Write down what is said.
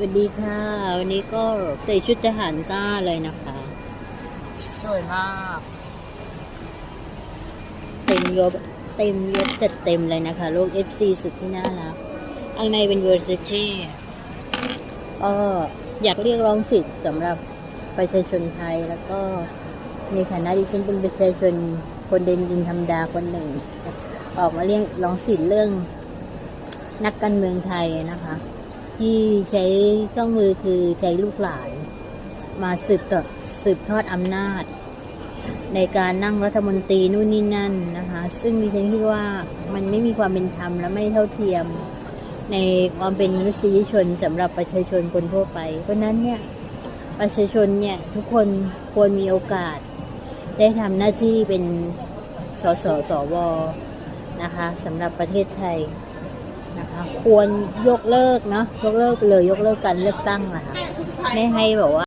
วัสดีค่ะ วันนี้ก็ใส่ชุดทหารกล้าเลยนะคะ สวยมาก เต็มยศเต็มยศจัดเต็มเลยนะคะลูก FC สุดที่น่ารักข้างในเป็นเวอร์ซเช่ก็อยากเรียกร้องสิทธิ์สำหรับประชาชนไทยแล้วก็ในฐานะที่ฉันเป็นประชาชนคนเดินดินธรรมดาคนหนึ่ง ออกมาเรียกร้องสิทธิ์เรื่องนักการเมืองไทยนะคะ ที่ใช้เครื่องมือคือใช้ลูกหลาน มาสืบต่อสืบทอดอำนาจ ในการนั่งรัฐมนตรีนู่นนี่นั่นนะคะ ซึ่งดิฉันคิดว่ามันไม่มีความเป็นธรรมและไม่เท่าเทียม ในความเป็นมนุษยชนสำหรับประชาชนคนทั่วไป เพราะฉะนั้นเนี่ยประชาชนเนี่ยทุกคนควรมีโอกาส ได้ทำหน้าที่เป็นสสสวนะคะสำหรับประเทศไทย นะคะควรยกเลิกเนาะยกเลิกไปเลยยกเลิกการเลือกตั้งนะคะไม่ให้แบบว่า